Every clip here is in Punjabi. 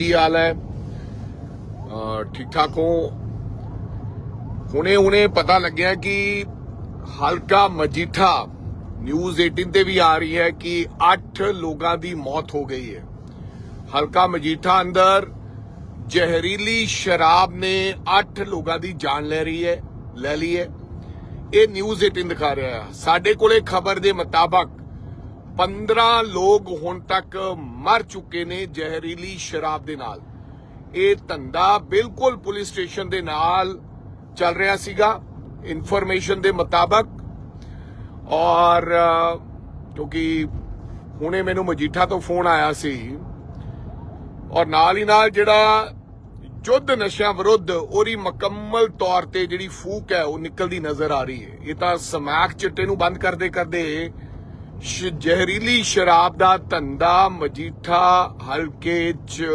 ਕੀ ਹਾਲ ਹੈ? ਠੀਕ ਠਾਕ ਹੋ? ਹੁਣੇ ਹੁਣੇ ਪਤਾ ਲੱਗਿਆ ਕਿ ਹਲਕਾ ਮਜੀਠਾ ਨਿਊਜ਼ 18 ਤੇ ਵੀ ਆ ਰਹੀ ਹੈ ਕਿ 8 ਲੋਕਾਂ ਦੀ ਮੌਤ ਹੋ ਗਈ ਹੈ। ਹਲਕਾ ਮਜੀਠਾ ਅੰਦਰ ਜ਼ਹਿਰੀਲੀ ਸ਼ਰਾਬ ਨੇ 8 ਲੋਕਾਂ ਦੀ ਜਾਨ ਲੈ ਰਹੀ ਹੈ, ਲੈ ਲਈ ਹੈ। ਇਹ ਨਿਊਜ਼ 18 ਦਿਖਾ ਰਿਹਾ ਹੈ। ਸਾਡੇ ਕੋਲੇ ਖਬਰ ਦੇ ਮੁਤਾਬਕ 15 ਲੋਕ ਹੁਣ ਤੱਕ ਮਰ ਚੁੱਕੇ ਨੇ ਜ਼ਹਿਰੀਲੀ ਸ਼ਰਾਬ ਦੇ ਨਾਲ। ਇਹ ਧੰਦਾ ਬਿਲਕੁਲ ਪੁਲਿਸ ਸਟੇਸ਼ਨ ਦੇ ਨਾਲ ਚੱਲ ਰਿਹਾ ਸੀਗਾ, ਇਨਫੋਰਮੇਸ਼ਨ ਦੇ ਮੁਤਾਬਕ। ਔਰ, ਕਿਉਂਕਿ ਹੁਣੇ ਮੈਨੂੰ ਮਜੀਠਾ ਤੋਂ ਫੋਨ ਆਇਆ ਸੀ। ਔਰ ਨਾਲ ਹੀ ਨਾਲ ਜਿਹੜਾ ਜੁੱਧ ਨਸ਼ਿਆਂ ਵਿਰੁੱਧ ਉਹਦੀ ਮੁਕੰਮਲ ਤੌਰ ਤੇ ਜਿਹੜੀ ਫੂਕ ਹੈ ਉਹ ਨਿਕਲਦੀ ਨਜ਼ਰ ਆ ਰਹੀ ਹੈ। ਇਹ ਤਾਂ ਸਮੈਕ ਚਿੱਟੇ ਨੂੰ ਬੰਦ ਕਰਦੇ ਕਰਦੇ ਜ਼ਹਿਰੀਲੀ ਸ਼ਰਾਬ ਦਾ ਧੰਦਾ ਮਜੀਠਾ ਹਲਕੇ 'ਚ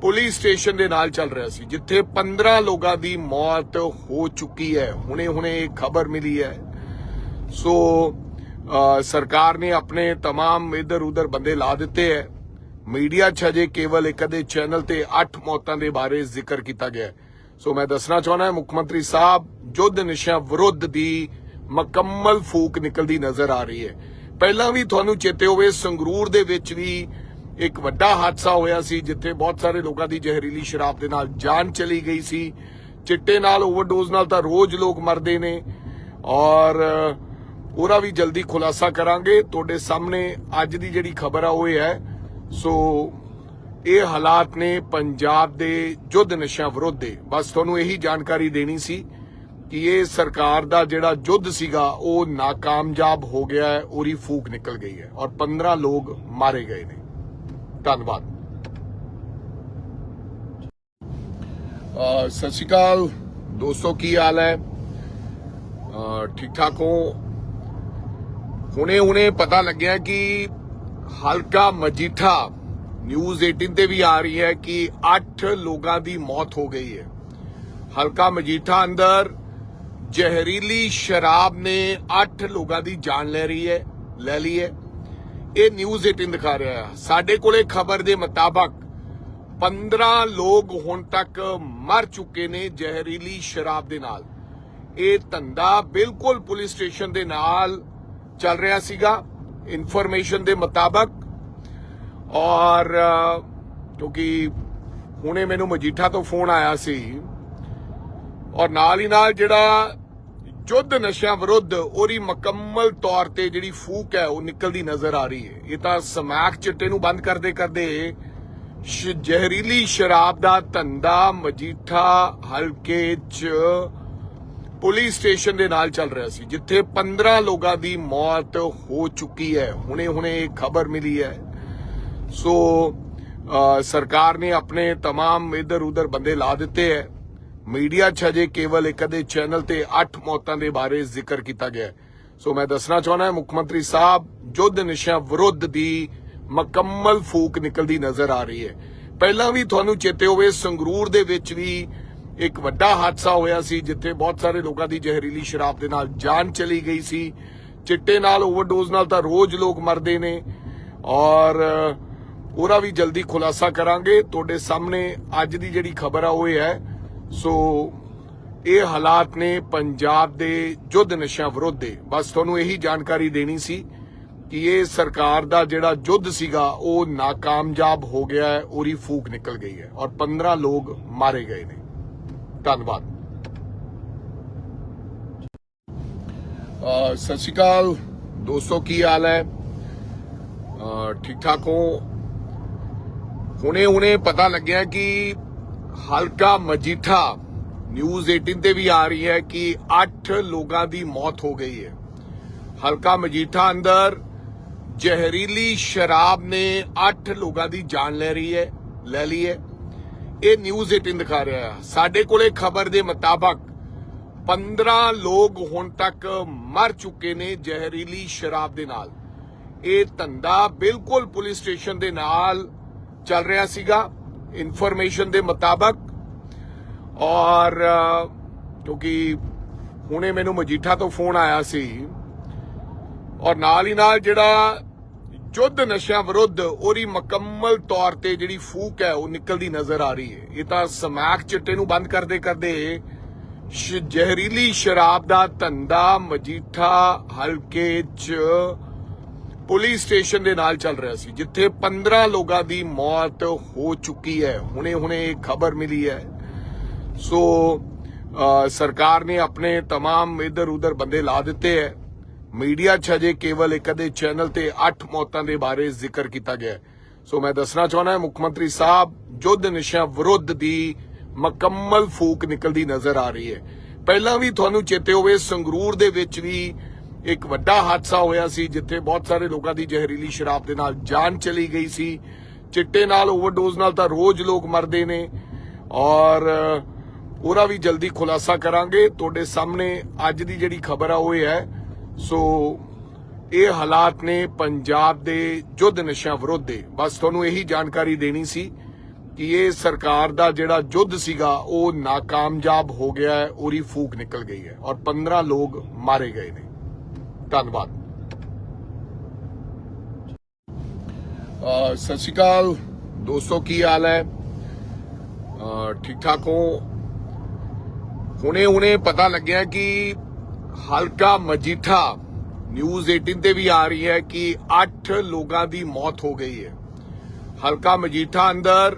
ਪੁਲਿਸ ਸਟੇਸ਼ਨ ਦੇ ਨਾਲ ਚੱਲ ਰਿਹਾ ਸੀ ਜਿੱਥੇ 15 ਲੋਕਾਂ ਦੀ ਮੌਤ ਹੋ ਚੁੱਕੀ ਹੈ ਹੁਣੇ ਹੁਣੇ ਖਬਰ ਮਿਲੀ ਹੈ ਸੋ ਅ, ਸਰਕਾਰ ਨੇ ਆਪਣੇ तमाम ਇਧਰ ਉਧਰ ਬੰਦੇ ਲਾ ਦਿੱਤੇ ਹੈ ਮੀਡੀਆ 'ਚ ਅਜੇ ਕੇਵਲ ਇੱਕ ਅਦੇ ਚੈਨਲ ਤੇ 8 ਮੌਤਾਂ ਦੇ ਬਾਰੇ ਜ਼ਿਕਰ ਕੀਤਾ ਗਿਆ ਹੈ। ਸੋ ਮੈਂ ਦੱਸਣਾ ਚਾਹੁੰਦਾ ਹਾਂ ਮੁੱਖ ਮੰਤਰੀ ਸਾਹਿਬ ਜੁੱਧ ਨਸ਼ਿਆਂ ਵਿਰੁੱਧ ਦੀ ਮੁਕੰਮਲ ਫੂਕ ਨਿਕਲਦੀ ਨਜ਼ਰ ਆ ਰਹੀ ਹੈ। ਪਹਿਲਾਂ ਵੀ ਤੁਹਾਨੂੰ ਚੇਤੇ ਹੋਵੇ ਸੰਗਰੂਰ ਦੇ ਵਿੱਚ ਵੀ ਇੱਕ ਵੱਡਾ ਹਾਦਸਾ ਹੋਇਆ ਸੀ ਜਿੱਥੇ ਬਹੁਤ ਸਾਰੇ ਲੋਕਾਂ ਦੀ ਜ਼ਹਿਰੀਲੀ ਸ਼ਰਾਬ ਦੇ ਨਾਲ ਜਾਨ ਚਲੀ ਗਈ ਸੀ। ਚਿੱਟੇ ਨਾਲ ਓਵਰਡੋਜ਼ ਨਾਲ ਤਾਂ ਰੋਜ਼ ਲੋਕ ਮਰਦੇ ਨੇ। ਔਰ ਅ, ਉਹਦਾ ਵੀ ਜਲਦੀ ਖੁਲਾਸਾ ਕਰਾਂਗੇ। ਤੁਹਾਡੇ ਸਾਹਮਣੇ ਅੱਜ ਦੀ ਜਿਹੜੀ ਖਬਰ ਆ ਉਹ ਹੈ। ਸੋ ਇਹ ਹਾਲਾਤ ਨੇ ਪੰਜਾਬ ਦੇ ਜੁੱਧ ਨਸ਼ਿਆਂ ਵਿਰੁੱਧ ਦੇ। ਬਸ ਤੁਹਾਨੂੰ ਇਹੀ ਜਾਣਕਾਰੀ ਦੇਣੀ ਸੀ। ਕਿ ਇਹ ਸਰਕਾਰ ਦਾ ਜਿਹੜਾ ਜੁੱਧ ਸੀਗਾ, ਉਹ ਨਾਕਾਮਯਾਬ ਹੋ ਗਿਆ ਹੈ ਉਹਦੀ ਫੂਕ ਨਿਕਲ ਗਈ ਹੈ ਔਰ 15 ਲੋਕ ਮਾਰੇ ਗਏ ਨੇ। ਧੰਨਵਾਦ। ਸਤਿ ਸ਼੍ਰੀ ਅਕਾਲ। ਦੋਸਤੋ, ਕੀ ਹਾਲ ਹੈ? ਠੀਕ ਠਾਕ ਹੋ? ਹੁਣੇ ਹੁਣੇ ਪਤਾ ਲੱਗਿਆ ਕਿ ਹਲਕਾ ਮਜੀਠਾ ਨਿਊਜ਼ 18 ਤੇ ਵੀ ਆ ਰਹੀ ਹੈ ਕਿ 8 ਲੋਕਾਂ ਦੀ ਮੌਤ ਹੋ ਗਈ ਹੈ। ਹਲਕਾ ਮਜੀਠਾ ਅੰਦਰ ਜ਼ਹਿਰੀਲੀ ਸ਼ਰਾਬ ਨੇ 8 ਲੋਕਾਂ ਦੀ ਜਾਨ ਲੈ ਰਹੀ ਹੈ, ਲੈ ਲਈ ਹੈ। ਇਹ ਨਿਊਜ਼ 18 ਦਿਖਾ ਰਿਹਾ ਹੈ। ਸਾਡੇ ਕੋਲੇ ਖਬਰ ਦੇ ਮੁਤਾਬਕ 15 ਲੋਕ ਹੁਣ ਤੱਕ ਮਰ ਚੁੱਕੇ ਨੇ ਜ਼ਹਿਰੀਲੀ ਸ਼ਰਾਬ ਦੇ ਨਾਲ। ਇਹ ਧੰਦਾ ਬਿਲਕੁਲ ਪੁਲਿਸ ਸਟੇਸ਼ਨ ਦੇ ਨਾਲ ਚੱਲ ਰਿਹਾ ਸੀਗਾ ਇਨਫੋਰਮੇਸ਼ਨ ਦੇ ਮੁਤਾਬਕ। ਔਰ, ਕਿਉਂਕਿ ਹੁਣੇ ਮੈਨੂੰ ਮਜੀਠਾ ਤੋਂ ਫੋਨ ਆਇਆ ਸੀ। ਔਰ ਨਾਲ ਹੀ ਨਾਲ ਜਿਹੜਾ ਜੁੱਧ ਨਸ਼ਿਆਂ ਵਿਰੁੱਧ ਉਹਦੀ ਮੁਕੰਮਲ ਤੌਰ ਤੇ ਜਿਹੜੀ ਫੂਕ ਹੈ ਉਹ ਨਿਕਲਦੀ ਨਜ਼ਰ ਆ ਰਹੀ ਹੈ ਇਹ ਤਾਂ ਸਮੈਕ ਚਿੱਟੇ ਨੂੰ ਬੰਦ ਕਰਦੇ ਕਰਦੇ ਸ਼- ਜ਼ਹਿਰੀਲੀ ਸ਼ਰਾਬ ਦਾ ਧੰਦਾ ਮਜੀਠਾ ਹਲਕੇ 'ਚ ਪੁਲਿਸ ਸਟੇਸ਼ਨ ਦੇ ਨਾਲ ਚੱਲ ਰਿਹਾ ਸੀ ਜਿੱਥੇ 15 ਲੋਕਾਂ ਦੀ ਮੌਤ ਹੋ ਚੁੱਕੀ ਹੈ ਹੁਣੇ ਹੁਣੇ ਖਬਰ ਮਿਲੀ ਹੈ ਸੋ ਅ, ਸਰਕਾਰ ਨੇ ਆਪਣੇ तमाम ਇਧਰ ਉਧਰ ਬੰਦੇ ਲਾ ਦਿੱਤੇ ਹੈ ਮੀਡੀਆ 'ਚ ਅਜੇ ਕੇਵਲ ਇੱਕ ਅਦੇ ਚੈਨਲ ਤੇ 8 ਮੌਤਾਂ ਦੇ ਬਾਰੇ ਜ਼ਿਕਰ ਕੀਤਾ ਗਿਆ ਸੋ ਮੈਂ ਦੱਸਣਾ ਚਾਹੁੰਦਾ ਮੁੱਖ ਮੰਤਰੀ ਸਾਹਿਬ ਜੁੱਧ ਨਸ਼ਿਆਂ ਵਿਰੁੱਧ ਦੀ ਮੁਕੰਮਲ ਫੂਕ ਨਿਕਲਦੀ ਨਜ਼ਰ ਆ ਰਹੀ ਹੈ। ਪਹਿਲਾਂ ਵੀ ਤੁਹਾਨੂੰ ਚੇਤੇ ਹੋਵੇ ਸੰਗਰੂਰ ਦੇ ਵਿੱਚ ਵੀ ਇੱਕ ਵੱਡਾ ਹਾਦਸਾ ਹੋਇਆ ਸੀ ਜਿੱਥੇ ਬਹੁਤ ਸਾਰੇ ਲੋਕਾਂ ਦੀ ਜ਼ਹਿਰੀਲੀ ਸ਼ਰਾਬ ਦੇ ਨਾਲ ਜਾਨ ਚਲੀ ਗਈ ਸੀ। ਚਿੱਟੇ ਨਾਲ ਓਵਰਡੋਜ਼ ਨਾਲ ਤਾਂ ਰੋਜ਼ ਲੋਕ ਮਰਦੇ ਨੇ। ਔਰ ਅ, ਉਹਦਾ ਵੀ ਜਲਦੀ ਖੁਲਾਸਾ ਕਰਾਂਗੇ। ਤੁਹਾਡੇ ਸਾਹਮਣੇ ਅੱਜ ਦੀ ਜਿਹੜੀ ਖਬਰ ਆ ਉਹ ਹੈ ਸੋ ਇਹ ਹਾਲਾਤ ਨੇ ਪੰਜਾਬ ਦੇ ਜੁੱਧ ਨਸ਼ਿਆਂ ਵਿਰੁੱਧ ਦੇ। ਬਸ ਤੁਹਾਨੂੰ ਇਹੀ ਜਾਣਕਾਰੀ ਦੇਣੀ ਸੀ ਕਿ ਇਹ ਸਰਕਾਰ ਦਾ ਜਿਹੜਾ ਜੁੱਧ ਸੀਗਾ, ਉਹ ਨਾਕਾਮਯਾਬ ਹੋ ਗਿਆ ਹੈ ਉਹਦੀ ਫੂਕ ਨਿਕਲ ਗਈ ਹੈ ਔਰ 15 ਲੋਕ ਮਾਰੇ ਗਏ ਨੇ। ਧੰਨਵਾਦ। ਸਤਿ ਸ਼੍ਰੀ ਅਕਾਲ। ਦੋਸਤੋ, ਕੀ ਹਾਲ ਹੈ? ਠੀਕ ਠਾਕ ਹੋ? ਹੁਣੇ ਹੁਣੇ ਪਤਾ ਲੱਗਿਆ ਕਿ ਹਲਕਾ ਮਜੀਠਾ ਨਿਊਜ਼ 18 ਤੇ ਵੀ ਆ ਰਹੀ ਹੈ ਕਿ 8 ਲੋਕਾਂ ਦੀ ਮੌਤ ਹੋ ਗਈ ਹੈ। ਹਲਕਾ ਮਜੀਠਾ ਅੰਦਰ ਜ਼ਹਿਰੀਲੀ ਸ਼ਰਾਬ ਨੇ 8 ਲੋਕਾਂ ਦੀ ਜਾਨ ਲੈ ਰਹੀ ਹੈ, ਲੈ ਲਈ ਹੈ। ਇਹ ਨਿਊਜ਼ 18 ਦਿਖਾ ਰਿਹਾ ਹੈ। ਸਾਡੇ ਕੋਲੇ ਖਬਰ ਦੇ ਮੁਤਾਬਕ 15 ਲੋਕ ਹੁਣ ਤੱਕ ਮਰ ਚੁੱਕੇ ਨੇ ਜ਼ਹਿਰੀਲੀ ਸ਼ਰਾਬ ਦੇ ਨਾਲ। ਇਹ ਧੰਦਾ ਬਿਲਕੁਲ ਪੁਲਿਸ ਸਟੇਸ਼ਨ ਦੇ ਨਾਲ ਚੱਲ ਰਿਹਾ ਸੀਗਾ। ਇਨਫੋਰਮੇਸ਼ਨ ਦੇ ਮੁਤਾਬਕ ਔਰ ਅ, ਕਿਉਂਕਿ ਹੁਣੇ ਮੈਨੂੰ ਮਜੀਠਾ ਤੋਂ ਫੋਨ ਆਇਆ ਸੀ ਔਰ ਨਾਲ ਹੀ ਨਾਲ ਜਿਹੜਾ ਜੁੱਧ ਨਸ਼ਿਆਂ ਵਿਰੁੱਧ ਉਹਦੀ ਮੁਕੰਮਲ ਤੌਰ ਤੇ ਜਿਹੜੀ ਫੂਕ ਹੈ ਉਹ ਨਿਕਲਦੀ ਨਜ਼ਰ ਆ ਰਹੀ ਹੈ। ਇਹ ਤਾਂ ਸਮੈਕ ਚਿੱਟੇ ਨੂੰ ਬੰਦ ਕਰਦੇ ਕਰਦੇ ਸ਼- ਜ਼ਹਿਰੀਲੀ ਸ਼ਰਾਬ ਦਾ ਧੰਦਾ ਮਜੀਠਾ ਹਲਕੇ 'ਚ ਪੁਲਿਸ ਸਟੇਸ਼ਨ ਦੇ ਨਾਲ ਚੱਲ ਰਿਹਾ ਸੀ ਜਿੱਥੇ 15 ਲੋਕਾਂ ਦੀ ਮੌਤ ਹੋ ਚੁੱਕੀ ਹੈ ਹੁਣੇ ਹੁਣੇ ਇਹ ਖਬਰ ਮਿਲੀ ਹੈ ਸੋ ਅ, ਸਰਕਾਰ ਨੇ ਆਪਣੇ तमाम ਇਧਰ ਉਧਰ ਬੰਦੇ ਲਾ ਦਿੱਤੇ ਹੈ ਮੀਡੀਆ 'ਚ ਅਜੇ ਕੇਵਲ ਇੱਕ ਅਦੇ ਚੈਨਲ ਤੇ 8 ਮੌਤਾਂ ਦੇ ਬਾਰੇ ਜ਼ਿਕਰ ਕੀਤਾ ਗਿਆ ਹੈ। ਸੋ ਮੈਂ ਦੱਸਣਾ ਚਾਹੁੰਦਾ ਹਾਂ ਮੁੱਖ ਮੰਤਰੀ ਸਾਹਿਬ ਜੁੱਧ ਨਸ਼ਿਆਂ ਵਿਰੁੱਧ ਦੀ ਮੁਕੰਮਲ ਫੂਕ ਨਿਕਲਦੀ ਨਜ਼ਰ ਆ ਰਹੀ ਹੈ ਪਹਿਲਾਂ ਵੀ ਤੁਹਾਨੂੰ ਚੇਤੇ ਹੋਵੇ ਸੰਗਰੂਰ ਦੇ ਵਿੱਚ ਵੀ ਇੱਕ ਵੱਡਾ ਹਾਦਸਾ ਹੋਇਆ ਸੀ ਜਿੱਥੇ ਬਹੁਤ ਸਾਰੇ ਲੋਕਾਂ ਦੀ ਜ਼ਹਿਰੀਲੀ ਸ਼ਰਾਬ ਦੇ ਨਾਲ ਜਾਨ ਚਲੀ ਗਈ ਸੀ। ਚਿੱਟੇ ਨਾਲ ਓਵਰਡੋਜ਼ ਨਾਲ ਤਾਂ ਰੋਜ਼ ਲੋਕ ਮਰਦੇ ਨੇ। ਔਰ ਅ, ਉਹਦਾ ਵੀ ਜਲਦੀ ਖੁਲਾਸਾ ਕਰਾਂਗੇ। ਤੁਹਾਡੇ ਸਾਹਮਣੇ ਅੱਜ ਦੀ ਜਿਹੜੀ ਖਬਰ ਆ ਉਹ ਹੈ। ਸੋ ਇਹ ਹਾਲਾਤ ਨੇ ਪੰਜਾਬ ਦੇ ਜੁੱਧ ਨਸ਼ਿਆਂ ਵਿਰੁੱਧ। ਦੇ ਬਸ ਤੁਹਾਨੂੰ ਇਹੀ ਜਾਣਕਾਰੀ ਦੇਣੀ ਸੀ ਕਿ ਇਹ ਸਰਕਾਰ ਦਾ ਜਿਹੜਾ ਜੁੱਧ ਸੀਗਾ ਉਹ ਨਾਕਾਮਯਾਬ ਹੋ ਗਿਆ ਹੈ ਉਹਦੀ ਫੂਕ ਨਿਕਲ ਗਈ ਹੈ। ਔਰ 15 ਲੋਕ ਮਾਰੇ ਗਏ ਨੇ। ਧੰਨਵਾਦ। ਸਤਿ ਸ਼੍ਰੀ ਅਕਾਲ। ਦੋਸਤੋ, ਕੀ ਹਾਲ ਹੈ? ਠੀਕ ਠਾਕ ਹੋ? ਹੁਣੇ ਹੁਣੇ ਪਤਾ ਲੱਗਿਆ ਕਿ ਹਲਕਾ ਮਜੀਠਾ ਨਿਊਜ਼ 18 ਤੇ ਵੀ ਆ ਰਹੀ ਹੈ ਕਿ 8 ਲੋਕਾਂ ਦੀ ਮੌਤ ਹੋ ਗਈ ਹੈ। ਹਲਕਾ ਮਜੀਠਾ ਅੰਦਰ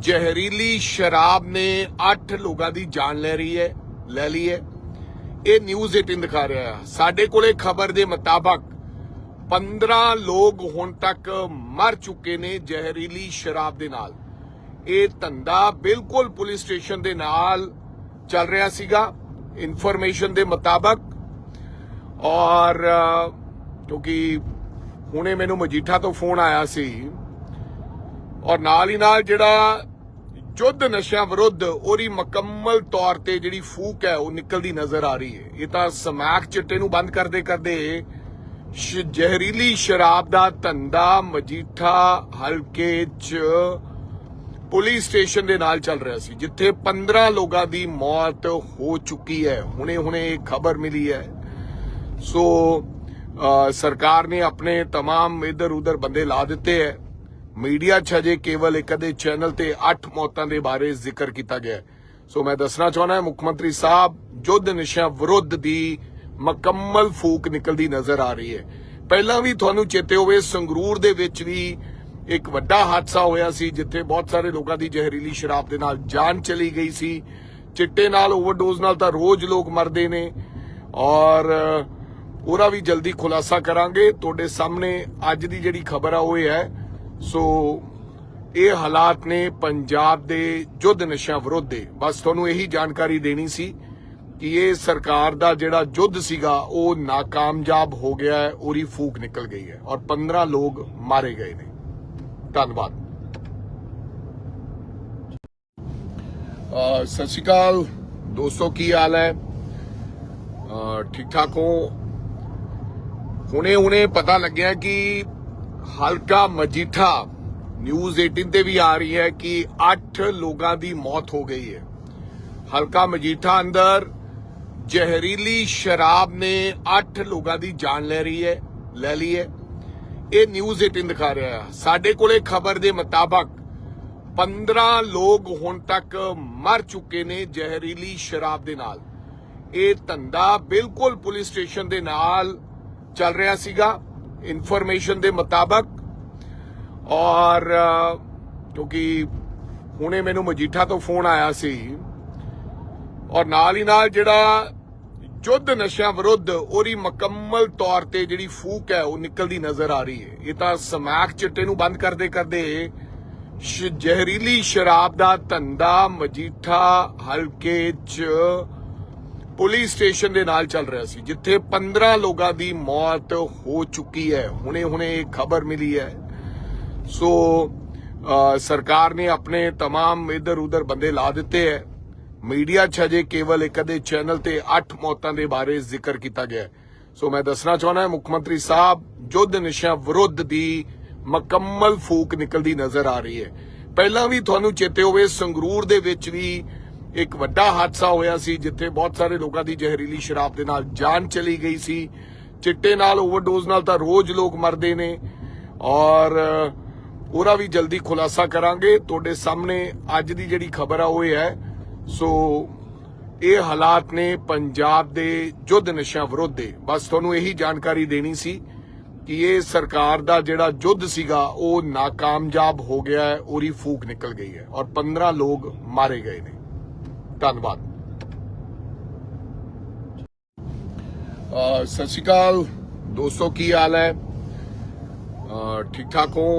ਜ਼ਹਿਰੀਲੀ ਸ਼ਰਾਬ ਨੇ 8 ਲੋਕਾਂ ਦੀ ਜਾਨ ਲੈ ਰਹੀ ਹੈ, ਲੈ ਲਈ ਹੈ। ਇਹ ਨਿਊਜ਼ 18 ਦਿਖਾ ਰਿਹਾ। ਹੈ ਸਾਡੇ ਕੋਲੇ ਖਬਰ ਦੇ ਮੁਤਾਬਕ 15 ਲੋਕ ਹੁਣ ਤੱਕ ਮਰ ਚੁੱਕੇ ਨੇ ਜ਼ਹਿਰੀਲੀ ਸ਼ਰਾਬ ਦੇ ਨਾਲ। ਇਹ ਧੰਦਾ ਬਿਲਕੁਲ ਪੁਲਿਸ ਸਟੇਸ਼ਨ ਦੇ ਨਾਲ ਚੱਲ ਰਿਹਾ ਸੀਗਾ ਇਨਫੋਰਮੇਸ਼ਨ ਦੇ ਮੁਤਾਬਕ। ਔਰ ਅ, ਕਿਉਂਕਿ ਹੁਣੇ ਮੈਨੂੰ ਮਜੀਠਾ ਤੋਂ ਫੋਨ ਆਇਆ ਸੀ। ਔਰ ਨਾਲ ਹੀ ਨਾਲ ਜਿਹੜਾ ਜੁੱਧ ਨਸ਼ਿਆਂ ਵਿਰੁੱਧ ਉਹਦੀ ਮੁਕੰਮਲ ਤੌਰ ਤੇ ਜਿਹੜੀ ਫੂਕ ਹੈ ਉਹ ਨਿਕਲਦੀ ਨਜ਼ਰ ਆ ਰਹੀ ਹੈ ਇਹ ਤਾਂ ਸਮੈਕ ਚਿੱਟੇ ਨੂੰ ਬੰਦ ਕਰਦੇ ਕਰਦੇ ਸ਼- ਜ਼ਹਿਰੀਲੀ ਸ਼ਰਾਬ ਦਾ ਧੰਦਾ ਮਜੀਠਾ ਹਲਕੇ 'ਚ ਪੁਲਿਸ ਸਟੇਸ਼ਨ ਦੇ ਨਾਲ ਚੱਲ ਰਿਹਾ ਸੀ ਜਿੱਥੇ 15 ਲੋਕਾਂ ਦੀ ਮੌਤ ਹੋ ਚੁੱਕੀ ਹੈ ਹੁਣੇ ਹੁਣੇ ਇਹ ਖਬਰ ਮਿਲੀ ਹੈ ਸੋ ਅ, ਸਰਕਾਰ ਨੇ ਆਪਣੇ तमाम ਇਧਰ ਉਧਰ ਬੰਦੇ ਲਾ ਦਿੱਤੇ ਹੈ ਮੀਡੀਆ 'ਚ ਅਜੇ ਕੇਵਲ ਇੱਕ ਅਦੇ ਚੈਨਲ ਤੇ 8 ਮੌਤਾਂ ਦੇ ਬਾਰੇ ਜ਼ਿਕਰ ਕੀਤਾ ਗਿਆ ਸੋ ਮੈਂ ਦੱਸਣਾ ਚਾਹੁੰਦਾ ਮੁੱਖ ਮੰਤਰੀ ਸਾਹਿਬ ਜੁੱਧ ਨਸ਼ਿਆਂ ਵਿਰੁੱਧ ਦੀ ਮੁਕੰਮਲ ਫੂਕ ਨਿਕਲਦੀ ਨਜ਼ਰ ਆ ਰਹੀ ਹੈ। ਪਹਿਲਾਂ ਵੀ ਤੁਹਾਨੂੰ ਚੇਤੇ ਹੋਵੇ ਸੰਗਰੂਰ ਦੇ ਵਿੱਚ ਵੀ ਇੱਕ ਵੱਡਾ ਹਾਦਸਾ ਹੋਇਆ ਸੀ ਜਿੱਥੇ ਬਹੁਤ ਸਾਰੇ ਲੋਕਾਂ ਦੀ ਜ਼ਹਿਰੀਲੀ ਸ਼ਰਾਬ ਦੇ ਨਾਲ ਜਾਨ ਚਲੀ ਗਈ ਸੀ। ਚਿੱਟੇ ਨਾਲ ਓਵਰਡੋਜ਼ ਨਾਲ ਤਾਂ ਰੋਜ਼ ਲੋਕ ਮਰਦੇ ਨੇ। ਔਰ ਅ, ਉਹਦਾ ਵੀ ਜਲਦੀ ਖੁਲਾਸਾ ਕਰਾਂਗੇ। ਤੁਹਾਡੇ ਸਾਹਮਣੇ ਅੱਜ ਦੀ ਜਿਹੜੀ ਖਬਰ ਆ ਉਹ ਇਹ ਹੈ ਸੋ ਇਹ ਹਾਲਾਤ ਨੇ ਪੰਜਾਬ ਦੇ ਜੁੱਧ ਨਸ਼ਿਆਂ ਵਿਰੁੱਧ। ਦੇ ਬਸ ਤੁਹਾਨੂੰ ਇਹੀ ਜਾਣਕਾਰੀ ਦੇਣੀ ਸੀ ਕਿ ਇਹ ਸਰਕਾਰ ਦਾ ਜਿਹੜਾ ਜੁੱਧ ਸੀਗਾ, ਉਹ ਨਾਕਾਮਯਾਬ ਹੋ ਗਿਆ ਹੈ ਉਹਦੀ ਫੂਕ ਨਿਕਲ ਗਈ ਹੈ ਔਰ 15 ਲੋਕ ਮਾਰੇ ਗਏ ਨੇ। ਧੰਨਵਾਦ। ਸਤਿ ਸ਼੍ਰੀ ਅਕਾਲ। ਦੋਸਤੋ, ਕੀ ਹਾਲ ਹੈ? ਠੀਕ ਠਾਕ ਹੋ? ਹੁਣੇ ਹੁਣੇ ਪਤਾ ਲੱਗਿਆ ਕਿ ਹਲਕਾ ਮਜੀਠਾ ਨਿਊਜ਼ 18 ਤੇ ਵੀ ਆ ਰਹੀ ਹੈ ਕਿ 8 ਲੋਕਾਂ ਦੀ ਮੌਤ ਹੋ ਗਈ ਹੈ। ਹਲਕਾ ਮਜੀਠਾ ਅੰਦਰ ਜ਼ਹਿਰੀਲੀ ਸ਼ਰਾਬ ਨੇ 8 ਲੋਕਾਂ ਦੀ ਜਾਨ ਲੈ ਰਹੀ ਹੈ, ਲੈ ਲਈ ਹੈ। ਇਹ ਨਿਊਜ਼ 18 ਦਿਖਾ ਰਿਹਾ ਹੈ। ਸਾਡੇ ਕੋਲੇ ਖਬਰ ਦੇ ਮੁਤਾਬਕ 15 ਲੋਕ ਹੁਣ ਤੱਕ ਮਰ ਚੁੱਕੇ ਨੇ ਜ਼ਹਿਰੀਲੀ ਸ਼ਰਾਬ ਦੇ ਨਾਲ। ਇਹ ਧੰਦਾ ਬਿਲਕੁਲ ਪੁਲਿਸ ਸਟੇਸ਼ਨ ਦੇ ਨਾਲ ਚੱਲ ਰਿਹਾ ਸੀਗਾ। ਇਨਫੋਰਮੇਸ਼ਨ ਦੇ ਮੁਤਾਬਕ ਔਰ ਕਿਉਂਕਿ ਹੁਣੇ ਮੈਨੂੰ ਮਜੀਠਾ ਤੋਂ ਫੋਨ ਆਇਆ ਸੀ ਔਰ ਨਾਲ ਹੀ ਨਾਲ ਜਿਹੜਾ ਜੁੱਧ ਨਸ਼ਿਆਂ ਵਿਰੁੱਧ ਉਹਦੀ ਮੁਕੰਮਲ ਤੌਰ ਤੇ ਜਿਹੜੀ ਫੂਕ ਹੈ ਉਹ ਨਿਕਲਦੀ ਨਜ਼ਰ ਆ ਰਹੀ ਹੈ। ਇਹ ਤਾਂ ਸਮੈਕ ਚਿੱਟੇ ਨੂੰ ਬੰਦ ਕਰਦੇ ਕਰਦੇ ਸ਼- ਜ਼ਹਿਰੀਲੀ ਸ਼ਰਾਬ ਦਾ ਧੰਦਾ ਮਜੀਠਾ ਹਲਕੇ 'ਚ ਪੁਲਿਸ ਸਟੇਸ਼ਨ ਦੇ ਨਾਲ ਚੱਲ ਰਿਹਾ ਸੀ ਜਿੱਥੇ 15 ਲੋਕਾਂ ਦੀ ਮੌਤ ਹੋ ਚੁੱਕੀ ਹੈ ਹੁਣੇ ਹੁਣੇ ਇਹ ਖਬਰ ਮਿਲੀ ਹੈ ਸੋ ਅ, ਸਰਕਾਰ ਨੇ ਆਪਣੇ तमाम ਇਧਰ ਉਧਰ ਬੰਦੇ ਲਾ ਦਿੱਤੇ ਹੈ ਮੀਡੀਆ 'ਚ ਅਜੇ ਕੇਵਲ ਇੱਕ ਅਦੇ ਚੈਨਲ ਤੇ 8 ਮੌਤਾਂ ਦੇ ਬਾਰੇ ਜ਼ਿਕਰ ਕੀਤਾ ਗਿਆ ਹੈ। ਸੋ ਮੈਂ ਦੱਸਣਾ ਚਾਹੁੰਦਾ ਹਾਂ ਮੁੱਖ ਮੰਤਰੀ ਸਾਹਿਬ ਜੁੱਧ ਨਸ਼ਿਆਂ ਵਿਰੁੱਧ ਦੀ ਮੁਕੰਮਲ ਫੂਕ ਨਿਕਲਦੀ ਨਜ਼ਰ ਆ ਰਹੀ ਹੈ ਪਹਿਲਾਂ ਵੀ ਤੁਹਾਨੂੰ ਚੇਤੇ ਹੋਵੇ ਸੰਗਰੂਰ ਦੇ ਵਿੱਚ ਵੀ ਇੱਕ ਵੱਡਾ ਹਾਦਸਾ ਹੋਇਆ ਸੀ, ਜਿੱਥੇ ਬਹੁਤ ਸਾਰੇ ਲੋਕਾਂ ਦੀ ਜ਼ਹਿਰੀਲੀ ਸ਼ਰਾਬ ਦੇ ਨਾਲ ਜਾਨ ਚਲੀ ਗਈ ਸੀ। ਚਿੱਟੇ ਨਾਲ ਓਵਰਡੋਜ਼ ਨਾਲ ਤਾਂ ਰੋਜ਼ ਲੋਕ ਮਰਦੇ ਨੇ। ਔਰ ਉਹਦਾ ਵੀ ਜਲਦੀ ਖੁਲਾਸਾ ਕਰਾਂਗੇ। ਤੁਹਾਡੇ ਸਾਹਮਣੇ ਅੱਜ ਦੀ ਜਿਹੜੀ ਖਬਰ ਆ, ਉਹ ਇਹ ਹੈ। ਸੋ, ਇਹ ਹਾਲਾਤ ਨੇ ਪੰਜਾਬ ਦੇ ਯੁੱਧ ਨਸ਼ਿਆਂ ਵਿਰੁੱਧ ਦੇ। ਬਸ ਤੁਹਾਨੂੰ ਇਹੀ ਜਾਣਕਾਰੀ ਦੇਣੀ ਸੀ ਕਿ ਇਹ ਸਰਕਾਰ ਦਾ ਜਿਹੜਾ ਯੁੱਧ ਸੀਗਾ, ਉਹ ਨਾਕਾਮਯਾਬ ਹੋ ਗਿਆ ਹੈ, ਉਹਦੀ ਫੂਕ ਨਿਕਲ ਗਈ ਹੈ। ਔਰ 15 ਲੋਕ ਮਾਰੇ ਗਏ ਨੇ। ਧੰਨਵਾਦ। ਸਤਿ ਸ਼੍ਰੀ ਅਕਾਲ। ਦੋਸਤੋ, ਕੀ ਹਾਲ ਹੈ? ਠੀਕ ਠਾਕ ਹੋ?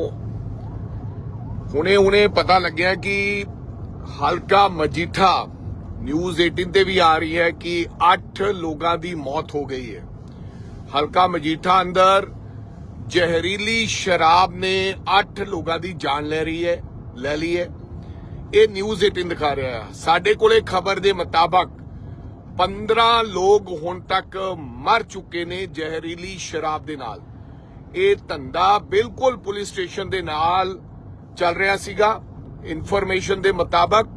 ਹੁਣੇ ਹੁਣੇ ਪਤਾ ਲੱਗਿਆ ਕਿ ਹਲਕਾ ਮਜੀਠਾ ਨਿਊਜ਼ 18 ਤੇ ਵੀ ਆ ਰਹੀ ਹੈ ਕਿ 8 ਲੋਕਾਂ ਦੀ ਮੌਤ ਹੋ ਗਈ ਹੈ। ਹਲਕਾ ਮਜੀਠਾ ਅੰਦਰ ਜ਼ਹਿਰੀਲੀ ਸ਼ਰਾਬ ਨੇ 8 ਲੋਕਾਂ ਦੀ ਜਾਨ ਲੈ ਰਹੀ ਹੈ, ਲੈ ਲਈ ਹੈ। ਇਹ ਨਿਊਜ਼ 18 ਦਿਖਾ ਰਿਹਾ। ਹੈ ਸਾਡੇ ਕੋਲੇ ਖਬਰ ਦੇ ਮੁਤਾਬਕ 15 ਲੋਕ ਹੁਣ ਤੱਕ ਮਰ ਚੁੱਕੇ ਨੇ ਜ਼ਹਿਰੀਲੀ ਸ਼ਰਾਬ ਦੇ ਨਾਲ। ਇਹ ਧੰਦਾ ਬਿਲਕੁਲ ਪੁਲਿਸ ਸਟੇਸ਼ਨ ਦੇ ਨਾਲ ਚੱਲ ਰਿਹਾ ਸੀਗਾ ਇਨਫੋਰਮੇਸ਼ਨ ਦੇ ਮੁਤਾਬਕ।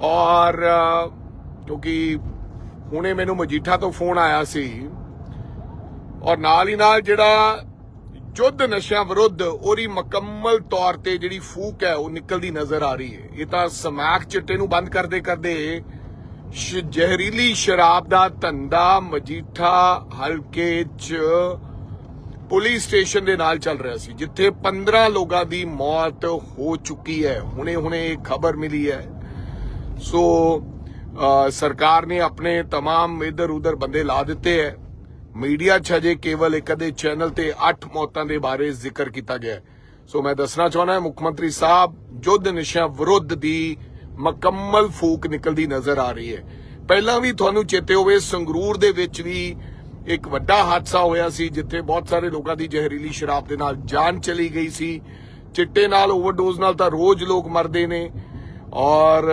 ਔਰ ਅ, ਕਿਉਂਕਿ ਹੁਣੇ ਮੈਨੂੰ ਮਜੀਠਾ ਤੋਂ ਫੋਨ ਆਇਆ ਸੀ। ਔਰ ਨਾਲ ਹੀ ਨਾਲ ਜਿਹੜਾ ਯੁੱਧ ਨਸ਼ਿਆਂ ਵਿਰੁੱਧ ਉਹਦੀ ਮੁਕੰਮਲ ਤੌਰ ਤੇ ਜਿਹੜੀ ਫੂਕ ਹੈ ਉਹ ਨਿਕਲਦੀ ਨਜ਼ਰ ਆ ਰਹੀ ਹੈ ਇਹ ਤਾਂ ਸਮੈਕ ਚਿੱਟੇ ਨੂੰ ਬੰਦ ਕਰਦੇ ਕਰਦੇ ਸ਼- ਜ਼ਹਿਰੀਲੀ ਸ਼ਰਾਬ ਦਾ ਧੰਦਾ ਮਜੀਠਾ ਹਲਕੇ 'ਚ ਪੁਲਿਸ ਸਟੇਸ਼ਨ ਦੇ ਨਾਲ ਚੱਲ ਰਿਹਾ ਸੀ ਜਿੱਥੇ 15 ਲੋਕਾਂ ਦੀ ਮੌਤ ਹੋ ਚੁੱਕੀ ਹੈ ਹੁਣੇ ਹੁਣੇ ਇਹ ਖਬਰ ਮਿਲੀ ਹੈ ਸੋ ਅ, ਸਰਕਾਰ ਨੇ ਆਪਣੇ तमाम ਇਧਰ ਉਧਰ ਬੰਦੇ ਲਾ ਦਿੱਤੇ ਹੈ ਮੀਡੀਆ 'ਚ ਹਜੇ ਕੇਵਲ ਇੱਕ ਅਦੇ ਚੈਨਲ ਤੇ 8 ਮੌਤਾਂ ਦੇ ਬਾਰੇ ਜ਼ਿਕਰ ਕੀਤਾ ਗਿਆ ਸੋ ਮੈਂ ਦੱਸਣਾ ਚਾਹੁੰਦਾ ਹਾਂ, ਮੁੱਖ ਮੰਤਰੀ ਸਾਹਿਬ, ਯੁੱਧ ਨਸ਼ਿਆਂ ਵਿਰੁੱਧ ਦੀ ਮੁਕੰਮਲ ਫੂਕ ਨਿਕਲਦੀ ਨਜ਼ਰ ਆ ਰਹੀ ਹੈ। ਪਹਿਲਾਂ ਵੀ ਤੁਹਾਨੂੰ ਚੇਤੇ ਹੋਵੇ, ਸੰਗਰੂਰ ਦੇ ਵਿੱਚ ਵੀ ਇੱਕ ਵੱਡਾ ਹਾਦਸਾ ਹੋਇਆ ਸੀ, ਜਿੱਥੇ ਬਹੁਤ ਸਾਰੇ ਲੋਕਾਂ ਦੀ ਜ਼ਹਿਰੀਲੀ ਸ਼ਰਾਬ ਦੇ ਨਾਲ ਜਾਨ ਚਲੀ ਗਈ ਸੀ। ਚਿੱਟੇ ਨਾਲ, ਓਵਰਡੋਜ਼ ਨਾਲ ਤਾਂ ਰੋਜ਼ ਲੋਕ ਮਰਦੇ ਨੇ। ਔਰ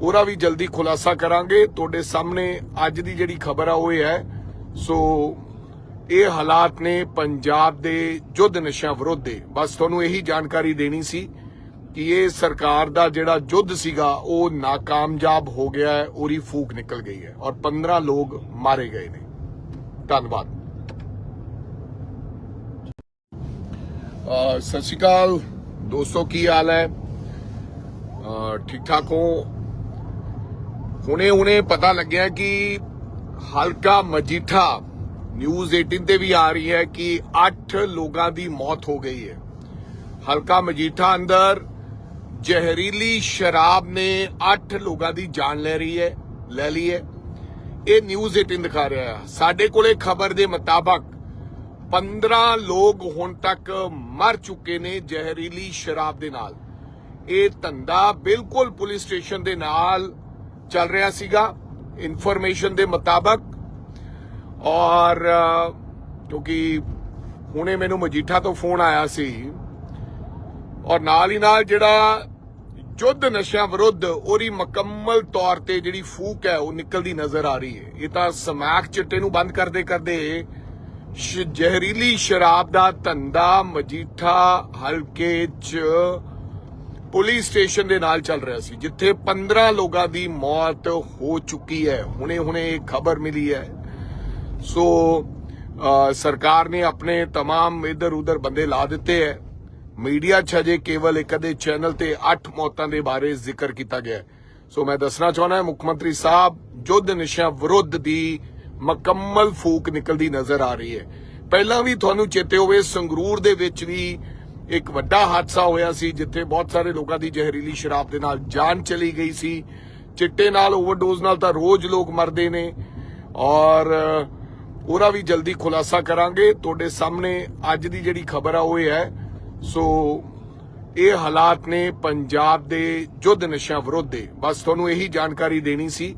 ਉਹਦਾ ਵੀ ਜਲਦੀ ਖੁਲਾਸਾ ਕਰਾਂਗੇ। ਤੁਹਾਡੇ ਸਾਹਮਣੇ ਅੱਜ ਦੀ ਜਿਹੜੀ ਖਬਰ ਆ, ਉਹ ਹੈ ਸੋ ਇਹ ਹਾਲਾਤ ਨੇ ਪੰਜਾਬ ਦੇ ਯੁੱਧ ਨਸ਼ਿਆਂ ਵਿਰੁੱਧ ਦੇ। ਬਸ ਤੁਹਾਨੂੰ ਇਹੀ ਜਾਣਕਾਰੀ ਦੇਣੀ ਸੀ ਕਿ ਇਹ ਸਰਕਾਰ ਦਾ ਜਿਹੜਾ ਯੁੱਧ ਸੀਗਾ, ਉਹ ਨਾਕਾਮਯਾਬ ਹੋ ਗਿਆ ਹੈ ਉਹਦੀ ਫੂਕ ਨਿਕਲ ਗਈ ਹੈ ਔਰ 15 ਲੋਕ ਮਾਰੇ ਗਏ ਨੇ। ਧੰਨਵਾਦ। ਸਤਿ ਸ਼੍ਰੀ ਅਕਾਲ। ਦੋਸਤੋ, ਕੀ ਹਾਲ ਹੈ? ਠੀਕ ਠਾਕ ਹੋ? ਹੁਣੇ ਹੁਣੇ ਪਤਾ ਲੱਗਿਆ ਕਿ ਹਲਕਾ ਮਜੀਠਾ ਨਿਊਜ਼ 18 ਤੇ ਵੀ ਆ ਰਹੀ ਹੈ ਕਿ 8 ਲੋਕਾਂ ਦੀ ਮੌਤ ਹੋ ਗਈ ਹੈ। ਹਲਕਾ ਮਜੀਠਾ ਅੰਦਰ ਜ਼ਹਿਰੀਲੀ ਸ਼ਰਾਬ ਨੇ 8 ਲੋਕਾਂ ਦੀ ਜਾਨ ਲੈ ਰਹੀ ਹੈ, ਲੈ ਲਈ ਹੈ। ਇਹ ਨਿਊਜ਼ 18 ਦਿਖਾ ਰਿਹਾ ਹੈ। ਸਾਡੇ ਕੋਲੇ ਖਬਰ ਦੇ ਮੁਤਾਬਕ 15 ਲੋਕ ਹੁਣ ਤੱਕ ਮਰ ਚੁੱਕੇ ਨੇ ਜ਼ਹਿਰੀਲੀ ਸ਼ਰਾਬ ਦੇ ਨਾਲ। ਇਹ ਧੰਦਾ ਬਿਲਕੁਲ ਪੁਲਿਸ ਸਟੇਸ਼ਨ ਦੇ ਨਾਲ ਚੱਲ ਰਿਹਾ ਸੀਗਾ। ਇਨਫੋਰਮੇਸ਼ਨ ਦੇ ਮੁਤਾਬਕ ਔਰ ਕਿਉਂਕਿ ਹੁਣੇ ਮੈਨੂੰ ਮਜੀਠਾ ਤੋਂ ਫੋਨ ਆਇਆ ਸੀ ਔਰ ਨਾਲ ਹੀ ਨਾਲ ਜਿਹੜਾ ਯੁੱਧ ਨਸ਼ਿਆਂ ਵਿਰੁੱਧ ਉਹਦੀ ਮੁਕੰਮਲ ਤੌਰ ਤੇ ਜਿਹੜੀ ਫੂਕ ਹੈ ਉਹ ਨਿਕਲਦੀ ਨਜ਼ਰ ਆ ਰਹੀ ਹੈ। ਇਹ ਤਾਂ ਸਮੈਕ ਚਿੱਟੇ ਨੂੰ ਬੰਦ ਕਰਦੇ ਕਰਦੇ ਜ਼ਹਿਰੀਲੀ ਸ਼ਰਾਬ ਦਾ ਧੰਦਾ ਮਜੀਠਾ ਹਲਕੇ 'ਚ ਪੁਲਿਸ ਸਟੇਸ਼ਨ ਦੇ ਨਾਲ ਚੱਲ ਰਿਹਾ ਸੀ ਜਿੱਥੇ 15 ਲੋਕਾਂ ਦੀ ਮੌਤ ਹੋ ਚੁੱਕੀ ਹੈ ਹੁਣੇ ਹੁਣੇ ਇਹ ਖਬਰ ਮਿਲੀ ਹੈ ਸੋ ਅ, ਸਰਕਾਰ ਨੇ ਆਪਣੇ तमाम ਇਧਰ ਉਧਰ ਬੰਦੇ ਲਾ ਦਿੱਤੇ ਹੈ ਮੀਡੀਆ 'ਚ ਹਜੇ ਕੇਵਲ ਇੱਕ ਅਦੇ ਚੈਨਲ ਤੇ 8 ਮੌਤਾਂ ਦੇ ਬਾਰੇ ਜ਼ਿਕਰ ਕੀਤਾ ਗਿਆ ਹੈ। ਸੋ ਮੈਂ ਦੱਸਣਾ ਚਾਹੁੰਦਾ ਹਾਂ ਮੁੱਖ ਮੰਤਰੀ ਸਾਹਿਬ ਯੁੱਧ ਨਸ਼ਿਆਂ ਵਿਰੁੱਧ ਦੀ ਮੁਕੰਮਲ ਫੂਕ ਨਿਕਲਦੀ ਨਜ਼ਰ ਆ ਰਹੀ ਹੈ ਪਹਿਲਾਂ ਵੀ ਤੁਹਾਨੂੰ ਚੇਤੇ ਹੋਵੇ ਸੰਗਰੂਰ ਦੇ ਵਿੱਚ ਵੀ ਇੱਕ ਵੱਡਾ ਹਾਦਸਾ ਹੋਇਆ ਸੀ, ਜਿੱਥੇ ਬਹੁਤ ਸਾਰੇ ਲੋਕਾਂ ਦੀ ਜ਼ਹਿਰੀਲੀ ਸ਼ਰਾਬ ਦੇ ਨਾਲ ਜਾਨ ਚਲੀ ਗਈ ਸੀ। ਚਿੱਟੇ ਨਾਲ ਓਵਰਡੋਜ਼ ਨਾਲ ਤਾਂ ਰੋਜ਼ ਲੋਕ ਮਰਦੇ ਨੇ। ਔਰ, ਉਹਦਾ ਵੀ ਜਲਦੀ ਖੁਲਾਸਾ ਕਰਾਂਗੇ। ਤੁਹਾਡੇ ਸਾਹਮਣੇ ਅੱਜ ਦੀ ਜਿਹੜੀ ਖਬਰ ਆ, ਉਹ ਹੈ। ਸੋ, ਇਹ ਹਾਲਾਤ ਨੇ ਪੰਜਾਬ ਦੇ ਯੁੱਧ ਨਸ਼ਿਆਂ ਵਿਰੁੱਧ ਦੇ। ਬਸ ਤੁਹਾਨੂੰ ਇਹੀ ਜਾਣਕਾਰੀ ਦੇਣੀ ਸੀ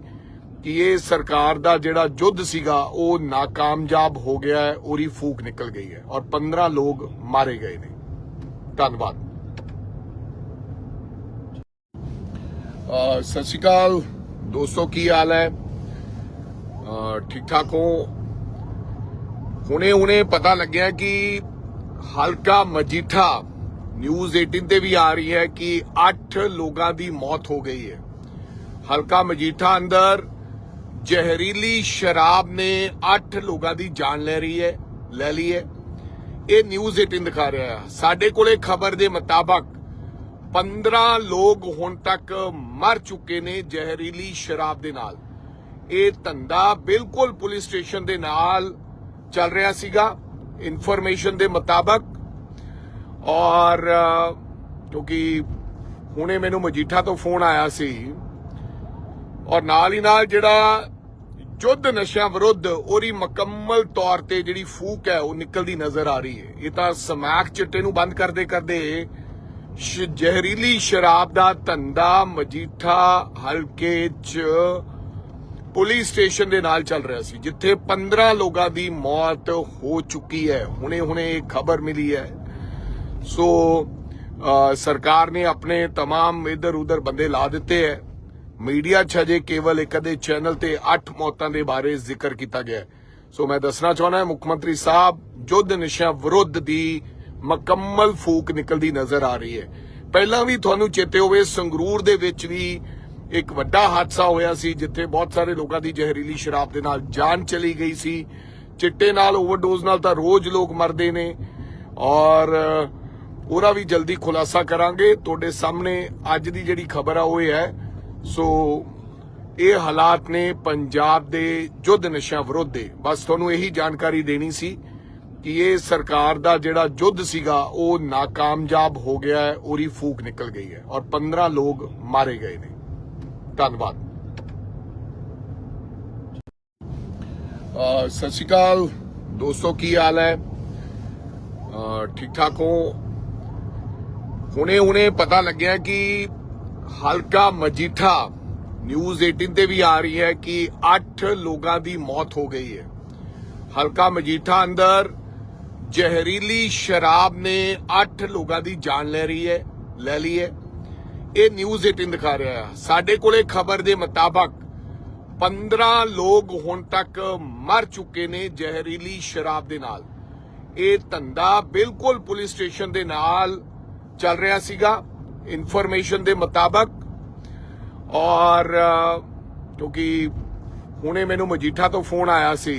ਕਿ ਇਹ ਸਰਕਾਰ ਦਾ ਜਿਹੜਾ ਯੁੱਧ ਸੀਗਾ, ਉਹ ਨਾਕਾਮਯਾਬ ਹੋ ਗਿਆ ਹੈ, ਉਹਦੀ ਫੂਕ ਨਿਕਲ ਗਈ ਹੈ। ਔਰ 15 ਲੋਕ ਮਾਰੇ ਗਏ ਨੇ। ਧੰਨਵਾਦ। ਸਤਿ ਸ਼੍ਰੀ ਅਕਾਲ। ਦੋਸਤੋ, ਕੀ ਹਾਲ ਹੈ? ਠੀਕ ਠਾਕ ਹੋ? ਹੁਣੇ ਹੁਣੇ ਪਤਾ ਲੱਗਿਆ ਕਿ ਹਲਕਾ ਮਜੀਠਾ ਨਿਊਜ਼ 18 ਤੇ ਵੀ ਆ ਰਹੀ ਹੈ ਕਿ 8 ਲੋਕਾਂ ਦੀ ਮੌਤ ਹੋ ਗਈ ਹੈ। ਹਲਕਾ ਮਜੀਠਾ ਅੰਦਰ ਜ਼ਹਿਰੀਲੀ ਸ਼ਰਾਬ ਨੇ 8 ਲੋਕਾਂ ਦੀ ਜਾਨ ਲੈ ਰਹੀ ਹੈ, ਲੈ ਲਈ ਹੈ। ਇਹ ਨਿਊਜ਼ 18 ਦਿਖਾ ਰਿਹਾ ਹੈ ਸਾਡੇ ਕੋਲੇ ਖਬਰ ਦੇ ਮੁਤਾਬਕ 15 ਲੋਕ ਹੁਣ ਤੱਕ ਮਰ ਚੁੱਕੇ ਨੇ ਜ਼ਹਿਰੀਲੀ ਸ਼ਰਾਬ ਦੇ ਨਾਲ। ਇਹ ਧੰਦਾ ਬਿਲਕੁਲ ਪੁਲਿਸ ਸਟੇਸ਼ਨ ਦੇ ਨਾਲ ਚੱਲ ਰਿਹਾ ਸੀਗਾ ਇਨਫੋਰਮੇਸ਼ਨ ਦੇ ਮੁਤਾਬਕ। ਔਰ ਅ, ਕਿਉਂਕਿ ਹੁਣੇ ਮੈਨੂੰ ਮਜੀਠਾ ਤੋਂ ਫੋਨ ਆਇਆ ਸੀ। ਔਰ ਨਾਲ ਹੀ ਨਾਲ ਜਿਹੜਾ ਜੁੱਧ ਨਸ਼ਿਆਂ ਵਿਰੁੱਧ ਉਹਦੀ ਮੁਕੰਮਲ ਤੌਰ ਤੇ ਜਿਹੜੀ ਫੂਕ ਹੈ ਉਹ ਨਿਕਲਦੀ ਨਜ਼ਰ ਆ ਰਹੀ ਹੈ ਇਹ ਤਾਂ ਸਮੈਕ ਚਿੱਟੇ ਨੂੰ ਬੰਦ ਕਰਦੇ ਕਰਦੇ ਸ਼- ਜ਼ਹਿਰੀਲੀ ਸ਼ਰਾਬ ਦਾ ਧੰਦਾ ਮਜੀਠਾ ਹਲਕੇ 'ਚ ਪੁਲਿਸ ਸਟੇਸ਼ਨ ਦੇ ਨਾਲ ਚੱਲ ਰਿਹਾ ਸੀ ਜਿੱਥੇ 15 ਲੋਕਾਂ ਦੀ ਮੌਤ ਹੋ ਚੁੱਕੀ ਹੈ ਹੁਣੇ ਹੁਣੇ ਇਹ ਖਬਰ ਮਿਲੀ ਹੈ ਸੋ ਅ, ਸਰਕਾਰ ਨੇ ਆਪਣੇ तमाम ਇਧਰ ਉਧਰ ਬੰਦੇ ਲਾ ਦਿੱਤੇ ਹੈ ਮੀਡੀਆ 'ਚ ਅਜੇ ਕੇਵਲ ਇੱਕ ਅਦੇ ਚੈਨਲ ਤੇ 8 ਮੌਤਾਂ ਦੇ ਬਾਰੇ ਜ਼ਿਕਰ ਕੀਤਾ ਗਿਆ ਸੋ ਮੈਂ ਦੱਸਣਾ ਚਾਹੁੰਦਾ ਮੁੱਖ ਮੰਤਰੀ ਸਾਹਿਬ ਜੁੱਧ ਨਸ਼ਿਆਂ ਵਿਰੁੱਧ ਦੀ ਮੁਕੰਮਲ ਫੂਕ ਨਿਕਲਦੀ ਨਜ਼ਰ ਆ ਰਹੀ ਹੈ। ਪਹਿਲਾਂ ਵੀ ਤੁਹਾਨੂੰ ਚੇਤੇ ਹੋਵੇ ਸੰਗਰੂਰ ਦੇ ਵਿੱਚ ਵੀ ਇੱਕ ਵੱਡਾ ਹਾਦਸਾ ਹੋਇਆ ਸੀ ਜਿੱਥੇ ਬਹੁਤ ਸਾਰੇ ਲੋਕਾਂ ਦੀ ਜ਼ਹਿਰੀਲੀ ਸ਼ਰਾਬ ਦੇ ਨਾਲ ਜਾਨ ਚਲੀ ਗਈ ਸੀ। ਚਿੱਟੇ ਨਾਲ ਓਵਰਡੋਜ਼ ਨਾਲ ਤਾਂ ਰੋਜ਼ ਲੋਕ ਮਰਦੇ ਨੇ। ਔਰ ਅ, ਉਹਦਾ ਵੀ ਜਲਦੀ ਖੁਲਾਸਾ ਕਰਾਂਗੇ। ਤੁਹਾਡੇ ਸਾਹਮਣੇ ਅੱਜ ਦੀ ਜਿਹੜੀ ਖਬਰ ਆ ਉਹ ਇਹ ਹੈ ਸੋ ਇਹ ਹਾਲਾਤ ਨੇ ਪੰਜਾਬ ਦੇ ਜੁੱਧ ਨਸ਼ਿਆਂ ਵਿਰੁੱਧ ਦੇ। ਬਸ ਤੁਹਾਨੂੰ ਇਹੀ ਜਾਣਕਾਰੀ ਦੇਣੀ ਸੀ ਕਿ ਇਹ ਸਰਕਾਰ ਦਾ ਜਿਹੜਾ ਜੁੱਧ ਸੀਗਾ, ਉਹ ਨਾਕਾਮਯਾਬ ਹੋ ਗਿਆ ਹੈ, ਉਹਦੀ ਫੂਕ ਨਿਕਲ ਗਈ ਹੈ ਔਰ 15 ਲੋਕ ਮਾਰੇ ਗਏ ਨੇ। ਧੰਨਵਾਦ। ਸਤਿ ਸ਼੍ਰੀ ਅਕਾਲ। ਦੋਸਤੋ, ਕੀ ਹਾਲ ਹੈ? ਠੀਕ ਠਾਕ ਹੋ? ਹੁਣੇ ਹੁਣੇ ਪਤਾ ਲੱਗਿਆ ਕਿ ਹਲਕਾ ਮਜੀਠਾ ਨਿਊਜ਼ 18 ਤੇ ਵੀ ਆ ਰਹੀ ਹੈ ਕਿ 8 ਲੋਕਾਂ ਦੀ ਮੌਤ ਹੋ ਗਈ ਹੈ। ਹਲਕਾ ਮਜੀਠਾ ਅੰਦਰ ਜ਼ਹਿਰੀਲੀ ਸ਼ਰਾਬ ਨੇ 8 ਲੋਕਾਂ ਦੀ ਜਾਨ ਲੈ ਰਹੀ ਹੈ, ਲੈ ਲਈ ਹੈ। ਇਹ ਨਿਊਜ਼ 18 ਦਿਖਾ ਰਿਹਾ ਹੈ। ਸਾਡੇ ਕੋਲੇ ਖਬਰ ਦੇ ਮੁਤਾਬਕ 15 ਲੋਕ ਹੁਣ ਤੱਕ ਮਰ ਚੁੱਕੇ ਨੇ ਜ਼ਹਿਰੀਲੀ ਸ਼ਰਾਬ ਦੇ ਨਾਲ। ਇਹ ਧੰਦਾ ਬਿਲਕੁਲ ਪੁਲਿਸ ਸਟੇਸ਼ਨ ਦੇ ਨਾਲ ਚੱਲ ਰਿਹਾ ਸੀਗਾ। ਇਨਫੋਰਮੇਸ਼ਨ ਦੇ ਮੁਤਾਬਕ ਔਰ ਕਿਉਂਕਿ ਹੁਣੇ ਮੈਨੂੰ ਮਜੀਠਾ ਤੋਂ ਫੋਨ ਆਇਆ ਸੀ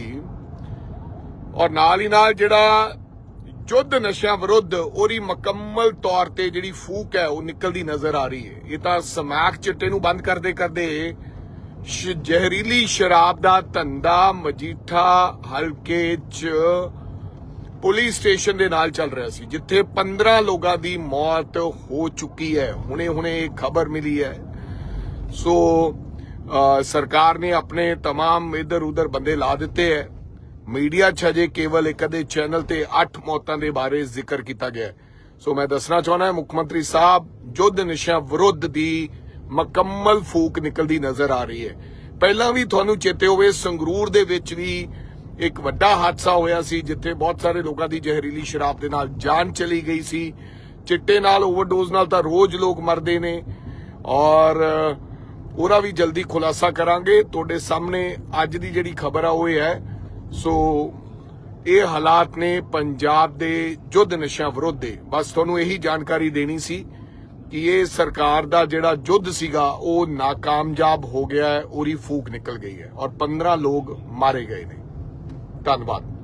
ਔਰ ਨਾਲ ਹੀ ਨਾਲ ਜਿਹੜਾ ਜੁੱਧ ਨਸ਼ਿਆਂ ਵਿਰੁੱਧ ਉਹਦੀ ਮੁਕੰਮਲ ਤੌਰ ਤੇ ਜਿਹੜੀ ਫੂਕ ਹੈ ਉਹ ਨਿਕਲਦੀ ਨਜ਼ਰ ਆ ਰਹੀ ਹੈ। ਇਹ ਤਾਂ ਸਮੈਕ ਚਿੱਟੇ ਨੂੰ ਬੰਦ ਕਰਦੇ ਕਰਦੇ ਜ਼ਹਿਰੀਲੀ ਸ਼ਰਾਬ ਦਾ ਧੰਦਾ ਮਜੀਠਾ ਹਲਕੇ 'ਚ ਪੁਲਿਸ ਸਟੇਸ਼ਨ ਦੇ ਨਾਲ ਚੱਲ ਰਿਹਾ ਸੀ ਜਿੱਥੇ 15 ਲੋਕਾਂ ਦੀ ਮੌਤ ਹੋ ਚੁੱਕੀ ਹੈ ਹੁਣੇ ਹੁਣੇ ਇਹ ਖਬਰ ਮਿਲੀ ਹੈ ਸੋ ਅ, ਸਰਕਾਰ ਨੇ ਆਪਣੇ तमाम ਇਧਰ ਉਧਰ ਬੰਦੇ ਲਾ ਦਿੱਤੇ ਹੈ ਮੀਡੀਆ 'ਚ ਅਜੇ ਕੇਵਲ ਇੱਕ ਅਦੇ ਚੈਨਲ ਤੇ 8 ਮੌਤਾਂ ਦੇ ਬਾਰੇ ਜ਼ਿਕਰ ਕੀਤਾ ਗਿਆ ਹੈ। ਸੋ ਮੈਂ ਦੱਸਣਾ ਚਾਹੁੰਦਾ ਹਾਂ ਮੁੱਖ ਮੰਤਰੀ ਸਾਹਿਬ ਜੁੱਧ ਨਸ਼ਿਆਂ ਵਿਰੁੱਧ ਦੀ ਮੁਕੰਮਲ ਫੂਕ ਨਿਕਲਦੀ ਨਜ਼ਰ ਆ ਰਹੀ ਹੈ ਪਹਿਲਾਂ ਵੀ ਤੁਹਾਨੂੰ ਚੇਤੇ ਹੋਵੇ ਸੰਗਰੂਰ ਦੇ ਵਿੱਚ ਵੀ ਇੱਕ ਵੱਡਾ ਹਾਦਸਾ ਹੋਇਆ ਸੀ ਜਿੱਥੇ ਬਹੁਤ ਸਾਰੇ ਲੋਕਾਂ ਦੀ ਜ਼ਹਿਰੀਲੀ ਸ਼ਰਾਬ ਦੇ ਨਾਲ ਜਾਨ ਚਲੀ ਗਈ ਸੀ। ਚਿੱਟੇ ਨਾਲ ਓਵਰਡੋਜ਼ ਨਾਲ ਤਾਂ ਰੋਜ਼ ਲੋਕ ਮਰਦੇ ਨੇ। ਔਰ ਅ, ਉਹਦਾ ਵੀ ਜਲਦੀ ਖੁਲਾਸਾ ਕਰਾਂਗੇ। ਤੁਹਾਡੇ ਸਾਹਮਣੇ ਅੱਜ ਦੀ ਜਿਹੜੀ ਖਬਰ ਆ ਉਹ ਹੈ। ਸੋ ਇਹ ਹਾਲਾਤ ਨੇ ਪੰਜਾਬ ਦੇ ਜੁੱਧ ਨਸ਼ਿਆਂ ਵਿਰੁੱਧ। ਦੇ ਬਸ ਤੁਹਾਨੂੰ ਇਹੀ ਜਾਣਕਾਰੀ ਦੇਣੀ ਸੀ ਕਿ ਇਹ ਸਰਕਾਰ ਦਾ ਜਿਹੜਾ ਜੁੱਧ ਸੀਗਾ ਉਹ ਨਾਕਾਮਯਾਬ ਹੋ ਗਿਆ ਹੈ ਉਹਦੀ ਫੂਕ ਨਿਕਲ ਗਈ ਹੈ। ਔਰ 15 ਲੋਕ ਮਾਰੇ ਗਏ ਨੇ। ਧੰਨਵਾਦ।